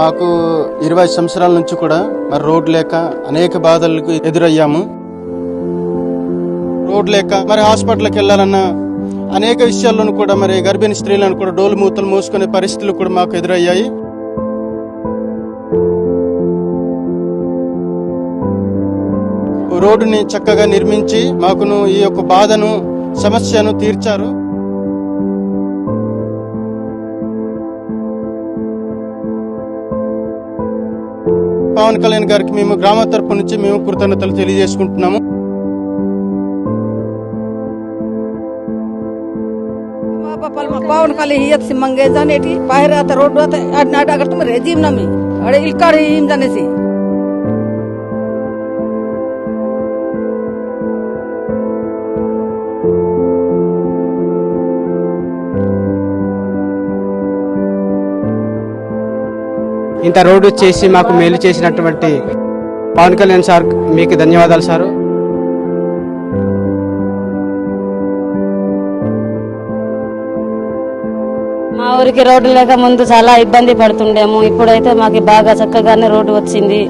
మాకు ఇరవై సంవత్సరాల నుంచి కూడా మరి రోడ్ లేక అనేక బాధలకు ఎదురయ్యాము. రోడ్ లేక మరి హాస్పిటల్కి వెళ్ళాలన్నా అనేక విషయాల్లోనూ కూడా మరి గర్భిణీ స్త్రీలను కూడా డోలు మూతలు మోసుకునే పరిస్థితులు కూడా మాకు ఎదురయ్యాయి. రోడ్డుని చక్కగా నిర్మించి మాకును ఈ యొక్క బాధను సమస్యను తీర్చారు. పవన్ కళ్యాణ్ గారికి మేము గ్రామ తరపు నుంచి మేము కృతజ్ఞతలు తెలియజేసుకుంటున్నాము बापाला मग पावन खाली येत मंगे जाण्याची बाहेर आता रोड आता नाट अगर तुम्ही रेजीम ना मी अडे इलकार हिम जाण्याची ఇంత రోడ్డు చేసి మాకు మేలు చేసినటువంటి పవన్ కళ్యాణ్ సార్ మీకు ధన్యవాదాలు సారు. మా ఊరికి రోడ్డు లేక ముందు చాలా ఇబ్బంది పడుతుండేము. ఇప్పుడైతే మాకు బాగా చక్కగానే రోడ్డు వచ్చింది.